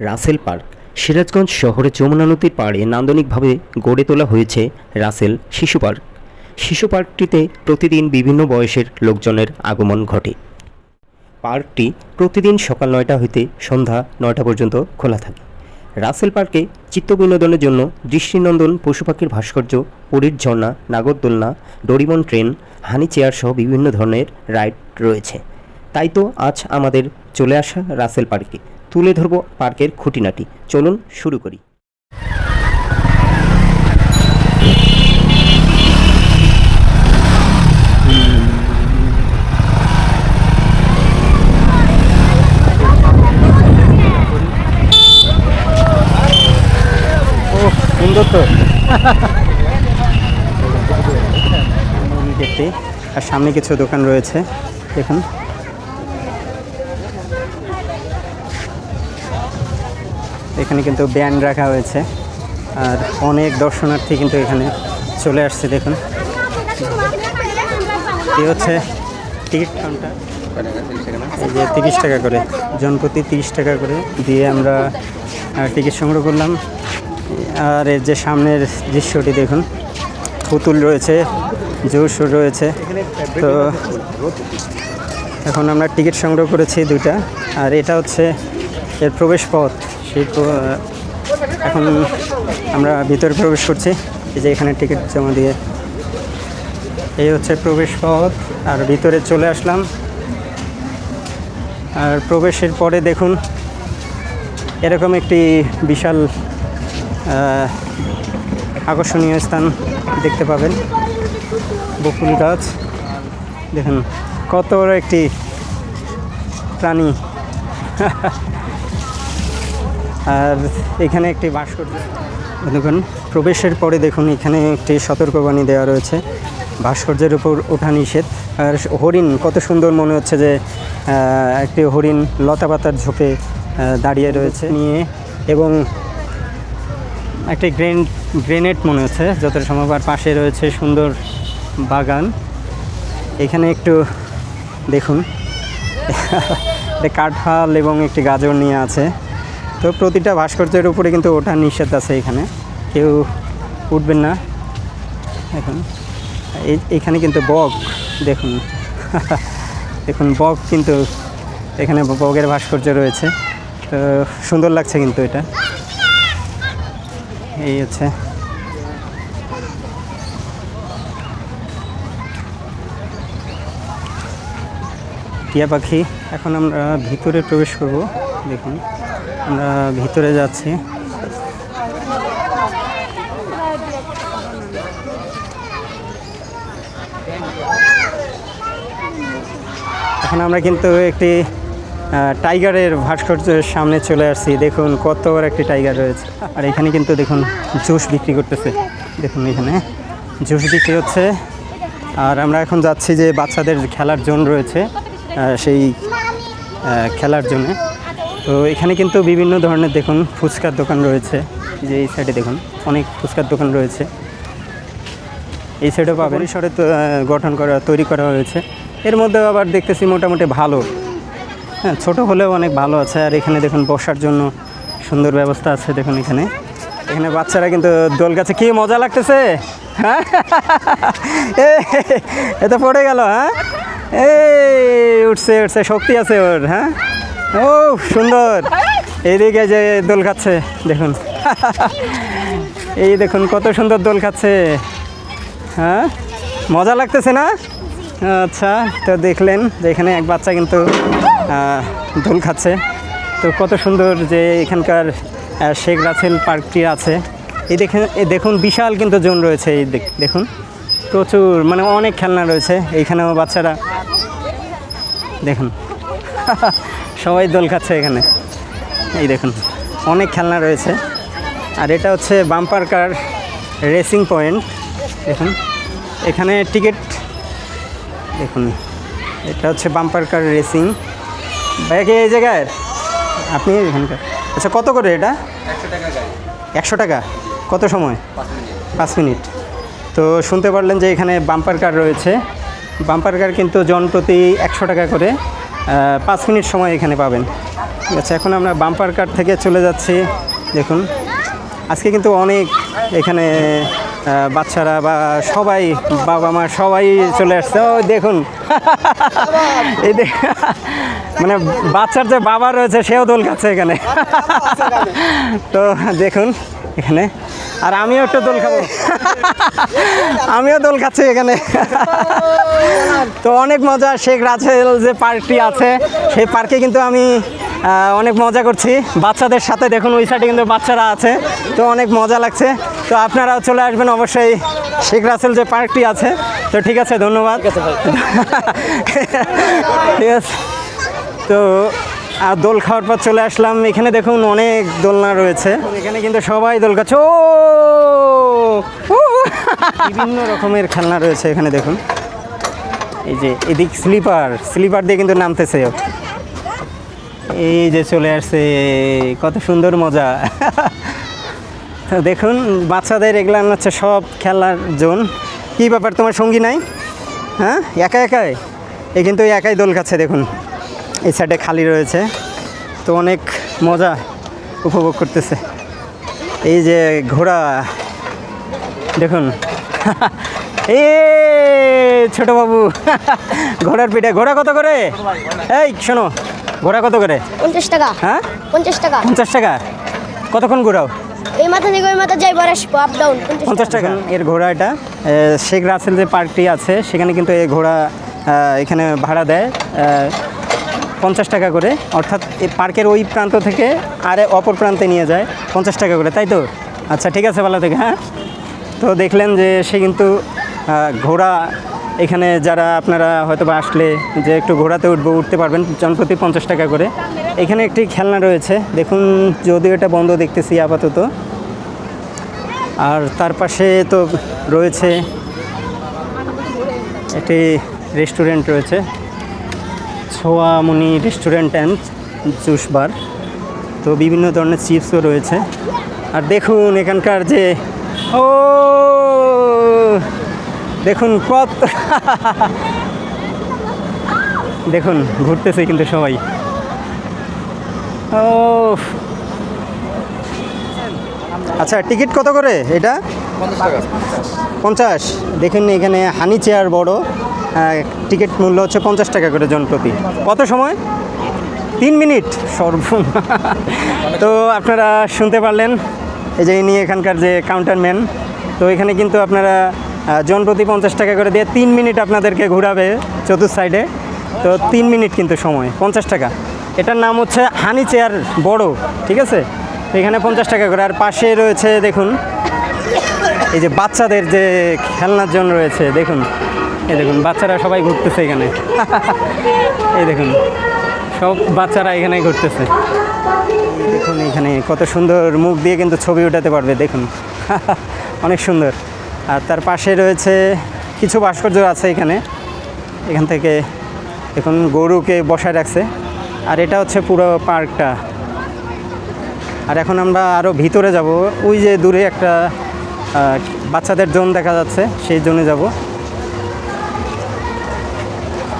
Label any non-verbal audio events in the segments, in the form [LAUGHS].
Rasel park. Sirajganj শহরে যমুনা নদীর পাড়ে নান্দনিকভাবে গড়ে তোলা হয়েছে রাসেল শিশু পার্ক। শিশু পার্কটিতে প্রতিদিন বিভিন্ন বয়সের লোকজনের আগমন ঘটে। পার্কটি প্রতিদিন সকাল নয়টা হইতে সন্ধ্যা নয়টা পর্যন্ত খোলা থাকে। রাসেল পার্কে চিত্ত বিনোদনের জন্য দৃষ্টিনন্দন, পশু পাখির ভাস্কর্য, পরীর ঝর্ণা, নাগরদোলনা, ডরিমন ট্রেন, হানি চেয়ার সহ বিভিন্ন ধরনের রাইড রয়েছে। তাই তো আজ আমাদের চলে আসা রাসেল পার্কে। তুলে ধরব পার্কের খুঁটিনাটি। চলুন শুরু করি। সুন্দর তো। দেখতে। আর সামনে কিছু দোকান রয়েছে। দেখুন। এখানে কিন্তু ব্যান্ড রাখা হয়েছে। আর অনেক দর্শনার্থী কিন্তু এখানে চলে আসছে, দেখুন। এই হচ্ছে টিকিট কাউন্টার এই যে তিরিশ টাকা করে, জনপ্রতি তিরিশ টাকা করে দিয়ে আমরা টিকিট সংগ্রহ করলাম। আর এর যে সামনের দৃশ্যটি দেখুন, পুতুল রয়েছে জোর রয়েছে। তো এখন আমরা টিকিট সংগ্রহ করেছি দুটা আর এটা হচ্ছে এর প্রবেশ পথ। সেই এখন আমরা ভিতরে প্রবেশ করছি। এই যে এখানে টিকিট জমা দিয়ে। এই হচ্ছে প্রবেশ পথ। আর ভিতরে চলে আসলাম। আর প্রবেশের পরে দেখুন, এরকম একটি বিশাল আকর্ষণীয় স্থান দেখতে পাবেন। বকুল গাছ। দেখুন, কত একটি প্রাণী। [LAUGHS] আর এখানে একটি ভাস্কর্য দেখুন প্রবেশের পরে দেখুন এখানে একটি সতর্কবাণী দেওয়া রয়েছে। ভাস্কর্যের উপর ওঠা নিষেধ। আর হরিণ কত সুন্দর মনে হচ্ছে যে একটি হরিণ লতা পাতার আহ, দাঁড়িয়ে রয়েছে। নিয়ে এবং একটি গ্রেন গ্রেনেড মনে হচ্ছে যত সম্ভব আর পাশে রয়েছে সুন্দর বাগান। এখানে একটু দেখুন [LAUGHS] কাঠফাল এবং একটি গাজর নিয়ে আছে। তো প্রতিটা ভাস্কর্যের উপরে কিন্তু ওঠা নিষেধ আছে এখানে। কেউ উঠবেন না। এখন এখানে কিন্তু বক দেখুন। [LAUGHS] দেখুন বক কিন্তু এখানে বগের ভাস্কর্য রয়েছে। তো সুন্দর লাগছে কিন্তু এটা। এই হচ্ছে। টিয়া পাখি, এখন আমরা ভিতরে প্রবেশ করব। দেখুন। আমরা ভিতরে যাচ্ছি। এখন আমরা কিন্তু একটি টাইগারের ভাস্কর্যের সামনে চলে আসছি। দেখুন কত বড় একটি টাইগার রয়েছে। আর এখানে কিন্তু দেখুন জুস বিক্রি করতেছে। দেখুন এখানে জুস বিক্রি হচ্ছে। আর আমরা এখন যাচ্ছি যে বাচ্চাদের খেলার জোন রয়েছে সেই খেলার জন্য তো এখানে কিন্তু বিভিন্ন ধরনের দেখুন ফুচকার দোকান রয়েছে। যে এই সাইডে দেখুন, অনেক ফুচকার দোকান রয়েছে। এই সাইডেও পাবেন। তো গঠন করা, তৈরি করা হয়েছে। এর মধ্যে আবার দেখতেছি মোটামুটি ভালো। হ্যাঁ ছোটো হলেও অনেক ভালো আছে। আর এখানে দেখুন বসার জন্য সুন্দর ব্যবস্থা আছে দেখুন এখানে। এখানে বাচ্চারা কিন্তু দোল গাছে কী মজা লাগতেছে? হ্যাঁ? [LAUGHS] এ তো পড়ে গেল হ্যাঁ? এই, উঠছে উঠছে, শক্তি আছে ওর হ্যাঁ? ও সুন্দর। এইদিকে যে দোল খাচ্ছে দেখুন। [LAUGHS] এই দেখুন কত সুন্দর দোল খাচ্ছে। হ্যাঁ? মজা লাগতেছে না? আচ্ছা তো দেখলেন যে এখানে এক বাচ্চা কিন্তু দোল খাচ্ছে। তো কত সুন্দর যে এখানকার শেখ রাসেল পার্কটি আছে। এই দেখেন দেখুন বিশাল কিন্তু জোন রয়েছে এই দেখ- দেখুন। প্রচুর মানে অনেক খেলনা রয়েছে। এইখানেও বাচ্চারা দেখুন। [LAUGHS] সবাই দোল খাচ্ছে এখানে। এই দেখুন অনেক খেলনা রয়েছে। আর এটা হচ্ছে বাম্পার কার রেসিং পয়েন্ট। দেখুন এখানে টিকিট দেখুন এটা হচ্ছে বাম্পার কার রেসিং। ভাইয়া কি এই জায়গায়? আপনি এখানকার? আচ্ছা কত করে এটা? একশো টাকা কত সময়? পাঁচ মিনিট। তো শুনতে পারলেন যে এখানে বাম্পার কার রয়েছে। বাম্পার কার কিন্তু জনপ্রতি একশো টাকা করে। পাঁচ মিনিট সময় এখানে পাবেন। ঠিক আছে, এখন আমরা বাম্পার কার থেকে চলে যাচ্ছি। দেখুন, আজকে কিন্তু অনেক এখানে বাচ্চারা বা সবাই, বাবা মা সবাই চলে আসছে। ও, দেখুন, এই মানে বাচ্চার যে বাবা রয়েছে, সেও দোল খাচ্ছে এখানে। তো দেখুন এখানে। আর আমিও একটু দোল খাব। আমিও দোল খাচ্ছি এখানে। তো অনেক মজা শেখ রাজেল যে পার্কটি আছে সেই পার্কে কিন্তু আমি অনেক মজা করছি। বাচ্চাদের সাথে দেখুন ওই সাইডে কিন্তু বাচ্চারা আছে। তো অনেক মজা লাগছে। তো আপনারাও চলে আসবেন অবশ্যই শেখ রাসেল যে পার্কটি আছে। তো ঠিক আছে ধন্যবাদ। ঠিক আছে। [LAUGHS] তো আর দোল খাওয়ার পর চলে আসলাম। এখানে দেখুন অনেক দোলনা রয়েছে। এখানে কিন্তু সবাই দোল খাচ্ছে। ও! বিভিন্ন রকমের খেলনা রয়েছে এখানে দেখুন। এই যে এদিক স্লিপার স্লিপার দিয়ে কিন্তু নামতেছে। এই যে চলে আসছে, কত সুন্দর মজা। তো দেখুন, বাচ্চাদের এগুলো হচ্ছে সব খেলার জোন। কী ব্যাপার, তোমার সঙ্গী নাই? হ্যাঁ? একা একাই? এ কিন্তু একাই দোল খাচ্ছে, দেখুন। এই সাইডে খালি রয়েছে। তো অনেক মজা উপভোগ করতেছে। এই যে ঘোড়া দেখুন। [LAUGHS] এ ছোট বাবু [LAUGHS] ঘোড়ার পিঠে ঘোড়া কত করে? এই শোনো ঘোড়া কত করে? পঞ্চাশ টাকা। হ্যাঁ? পঞ্চাশ টাকা। পঞ্চাশ টাকা? কতক্ষণ ঘোরাও? এই মাথা থেকে ওই মাথা যাইবার আসব আপ ডাউন পঞ্চাশ টাকা। এর ঘোড়া এটা। শেখ রাসেল যে পার্কটি আছে সেখানে কিন্তু এই ঘোড়া এখানে ভাড়া দেয়। পঞ্চাশ টাকা করে, অর্থাৎ পার্কের ওই প্রান্ত থেকে আরে অপর প্রান্তে নিয়ে যায়, পঞ্চাশ টাকা করে, তাই তো? আচ্ছা ঠিক আছে ভালো থেকে হ্যাঁ? তো দেখলেন যে সে কিন্তু ঘোড়া, এখানে যারা আপনারা হয়তো বা আসলে যে একটু ঘোড়াতে উঠবো, উঠতে পারবেন, জনপ্রতি পঞ্চাশ টাকা করে। এখানে একটি খেলনা রয়েছে, দেখুন, যদিও এটা বন্ধ দেখতেছি আপাতত। আর তার পাশে তো রয়েছে একটি রেস্টুরেন্ট রয়েছে। Choyamoni restaurant and juice bar তো বিভিন্ন ধরনের চিপসও রয়েছে। আর দেখুন এখানকার যে ও দেখুন কত দেখুন ঘুরতেছে কিন্তু সবাই। ও আচ্ছা টিকিট কত করে এটা? পঞ্চাশ দেখুন এখানে হানি চেয়ার বড়। টিকিট মূল্য হচ্ছে পঞ্চাশ টাকা করে জন প্রতি। কত সময়? তিন মিনিট? সর্ব [LAUGHS] তো আপনারা শুনতে পারলেন, এই যে ইনি এখানকার যে কাউন্টারম্যান তো এখানে কিন্তু আপনারা জন প্রতি পঞ্চাশ টাকা করে দিয়ে তিন মিনিট আপনাদেরকে ঘোরাবে চতুর্থ সাইডে তো তিন মিনিট কিন্তু সময়, পঞ্চাশ টাকা। এটার নাম হচ্ছে হানি চেয়ার বড়, ঠিক আছে? এখানে পঞ্চাশ টাকা করে। আর পাশে রয়েছে, দেখুন, এই যে বাচ্চাদের যে খেলনার জন্য রয়েছে, দেখুন। এই দেখুন, বাচ্চারা সবাই ঘুরতেছে এখানে। এই দেখুন, সব বাচ্চারা এখানে ঘুরতেছে। দেখুন এখানে কত সুন্দর মুখ দিয়ে কিন্তু ছবি উঠাতে পারবে, দেখুন। [LAUGHS] অনেক সুন্দর। আর তার পাশে রয়েছে কিছু ভাস্কর্য আছে এখানে। এখান থেকে দেখুন, গরুকে বসায় রাখছে। আর এটা হচ্ছে পুরো পার্কটা। আর এখন আমরা আরও ভিতরে যাব। ওই যে দূরে একটা বাচ্চাদের জোন দেখা যাচ্ছে, সেই জোনে যাব।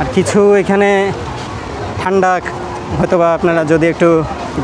আর কিছু এখানে ঠান্ডা হয়তো বা আপনারা যদি একটু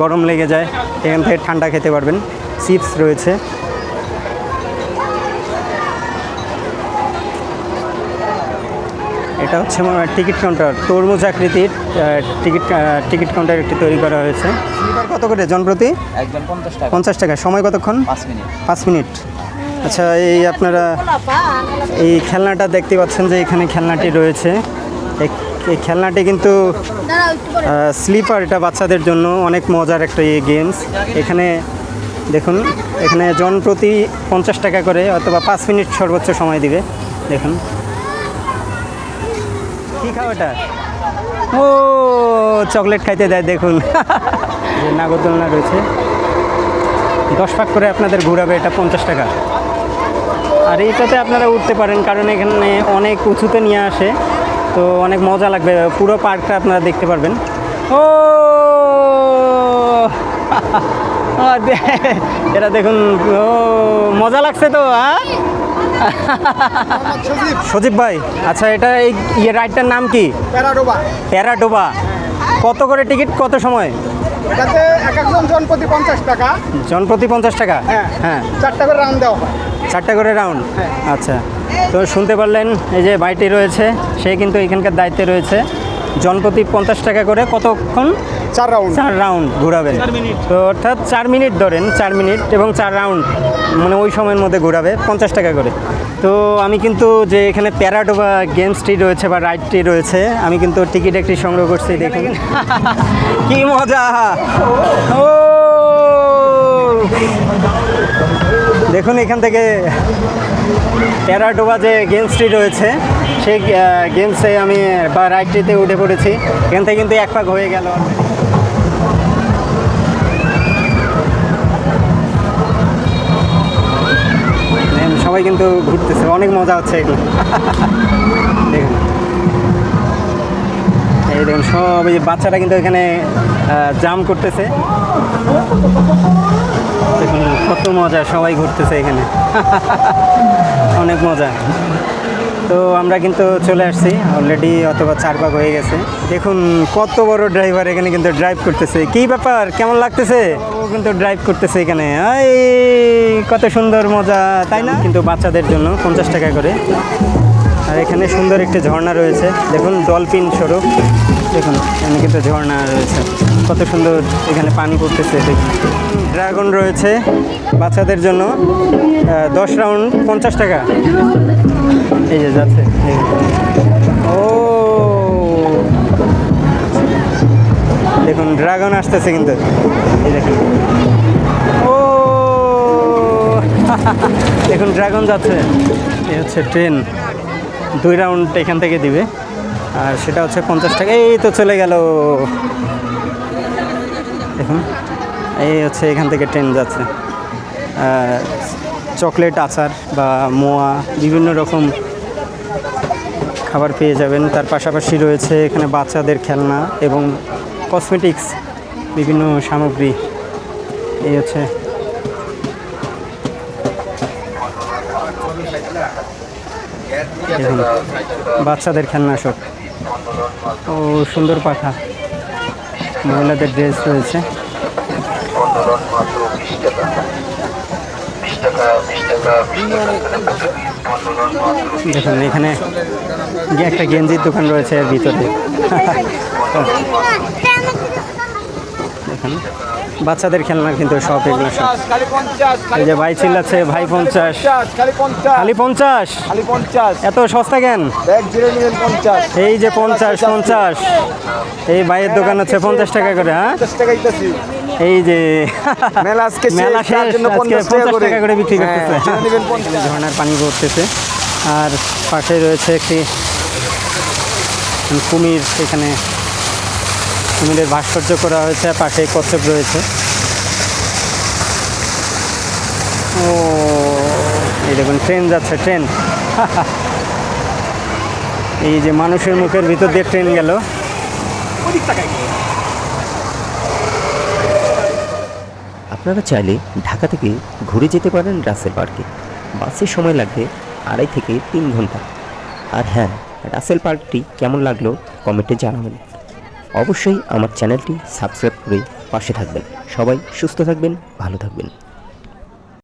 গরম লেগে যায় এখান থেকে ঠান্ডা খেতে পারবেন। চিপস রয়েছে। এটা হচ্ছে আমার টিকিট কাউন্টার তরমুজ আকৃতির টিকিট টিকিট কাউন্টার একটি তৈরি করা হয়েছে। স্লিপার কত করে জনপ্রতি একজন পঞ্চাশ টাকা। পঞ্চাশ টাকা। সময় কতক্ষণ? পাঁচ মিনিট। পাঁচ মিনিট। আচ্ছা এই আপনারা এই খেলনাটা দেখতে পাচ্ছেন যে এখানে খেলনাটি রয়েছে। এই- এই খেলনাটি কিন্তু স্লিপার এটা বাচ্চাদের জন্য অনেক মজার একটা গেমস এখানে দেখুন এখানে জন প্রতি পঞ্চাশ টাকা করে অথবা পাঁচ মিনিট সর্বোচ্চ সময় দিবে। দেখুন। কী খাও এটা? ও চকলেট খাইতে দেয় দেখুন। [LAUGHS] যে নাগরদোলনা রয়েছে। দশ পাক করে আপনাদের ঘুরাবে এটা পঞ্চাশ টাকা। আর এইটাতে আপনারা উঠতে পারেন কারণ এখানে অনেক উঁচুতে নিয়ে আসে। তো অনেক মজা লাগবে। পুরো পার্কটা আপনারা দেখতে পারবেন। ও! [LAUGHS] এটা দেখুন ও মজা লাগছে তো হ্যাঁ? সজীব। ভাই আচ্ছা এটা এই ইয়ে রাইডটার নাম কি? প্যারাডোবা। প্যারাডোবা। কত করে টিকিট কত সময়? যাতে এক একজন জন প্রতি পঞ্চাশ টাকা। জনপ্রতি পঞ্চাশ টাকা? হ্যাঁ। হ্যাঁ। চারটা করে রাউন্ড দেওয়া হয়। চারটা করে রাউন্ড? হ্যাঁ। আচ্ছা। তো শুনতে পারলেন এই যে ভাইটি রয়েছে সে কিন্তু এখানকার দায়িত্বে রয়েছে। জনপ্রতি পঞ্চাশ টাকা করে কতক্ষণ? চার রাউন্ড। চার রাউন্ড ঘোরাবেন। তো অর্থাৎ চার মিনিট ধরেন চার মিনিট এবং চার রাউন্ড মানে ওই সময়ের মধ্যে ঘোরাবে পঞ্চাশ টাকা করে। তো আমি কিন্তু যে এখানে প্যারাডো বা গেমসটি রয়েছে বা রাইডটি রয়েছে আমি কিন্তু টিকিট একটি সংগ্রহ করছি দেখুন। [LAUGHS] কি মজা! ও! দেখুন এখান থেকে প্যারাডোবা যে গেমসটি রয়েছে। সেই গেমসে আমি, বা রাইডটিতে উঠে পড়েছি। এখান থেকে কিন্তু এক পাক হয়ে গেল। সবাই কিন্তু ঘুরতেছে। অনেক মজা হচ্ছে এগুলো [LAUGHS] দেখুন। এই দেখুন, সব বাচ্চারা কিন্তু এখানে জাম করতেছে। দেখুন, কত মজা, সবাই ঘুরতেছে এখানে। [LAUGHS] অনেক মজা। তো আমরা কিন্তু চলে আসছি। অলরেডি অথবা চার ভাগ হয়ে গেছে। দেখুন, কত বড় ড্রাইভার এখানে কিন্তু ড্রাইভ করতেছে। কি ব্যাপার? কেমন লাগতেছে? ও কিন্তু ড্রাইভ করতেছে এখানে। এই কত সুন্দর মজা, তাই না? কিন্তু বাচ্চাদের জন্য পঞ্চাশ টাকা করে। আর এখানে সুন্দর একটি ঝর্ণা রয়েছে। দেখুন ডলফিন স্বরূপ। দেখুন, এখানে কিন্তু ঝর্ণা রয়েছে। কত সুন্দর এখানে পানি পড়তেছে দেখুন। ড্রাগন রয়েছে বাচ্চাদের জন্য দশ রাউন্ড পঞ্চাশ টাকা। এই যে যাচ্ছে ও! দেখুন, ড্রাগন আসতেছে কিন্তু। এই দেখুন। ও! [LAUGHS] দেখুন, ড্রাগন যাচ্ছে। এই হচ্ছে ট্রেন। দুই রাউন্ড এখান থেকে দিবে। আর সেটা হচ্ছে পঞ্চাশ টাকা। এই তো চলে গেল। দেখুন, এই হচ্ছে এখান থেকে ট্রেন যাচ্ছে। চকলেট, আচার বা মোয়া, বিভিন্ন রকম খাবার পেয়ে যাবেন। তার পাশাপাশি রয়েছে এখানে বাচ্চাদের খেলনা এবং কসমেটিক্স বিভিন্ন সামগ্রী। এই হচ্ছে বাচ্চাদের খেলনা সব। ও সুন্দর পাখা। মহিলাদের ড্রেস রয়েছে। দেখুন এখানে একটা গেঞ্জির দোকান রয়েছে ভিতরে। [LAUGHS] দেখুন। বাচ্চাদের খেলনা কিন্তু সব এগুলো সব। এই যে ভাই চিল্লাচ্ছে ভাই পঞ্চাশ। খালি পঞ্চাশ? এত সস্তা কেন? এই যে পঞ্চাশ পঞ্চাশ। এই ভাইয়ের দোকান হচ্ছে পঞ্চাশ টাকা করে হ্যাঁ? এই যে মেলা আজকে শেষ, মেলা তার শেষ জন্য আজকে 50 টাকা পঞ্চাশ। টাকা করে বিক্রি হ্যাঁ, করতেছে। জিরে নেবেন 50 ঝর্ণার পানি পড়তেছে আর পাশে রয়েছে একটি কুমির এখানে কুমিরের ভাস্কর্য করা হয়েছে পাশে কচ্ছপ রয়েছে। ও, এই দেখুন ট্রেন যাচ্ছে ট্রেন [LAUGHS] এই যে মানুষের মুখের ভিতর দিয়ে ট্রেন গেল। আপনারা চাইলে ঢাকা থেকে ঘুরে যেতে পারেন রাসেল পার্কে। বাসে সময় লাগবে আড়াই থেকে তিন ঘণ্টা। আর হ্যাঁ রাসেল পার্কটি কেমন লাগল কমেন্টে জানাবেন। অবশ্যই আমার চ্যানেলটি সাবস্ক্রাইব করে পাশে থাকবেন। সবাই সুস্থ থাকবেন ভালো থাকবেন।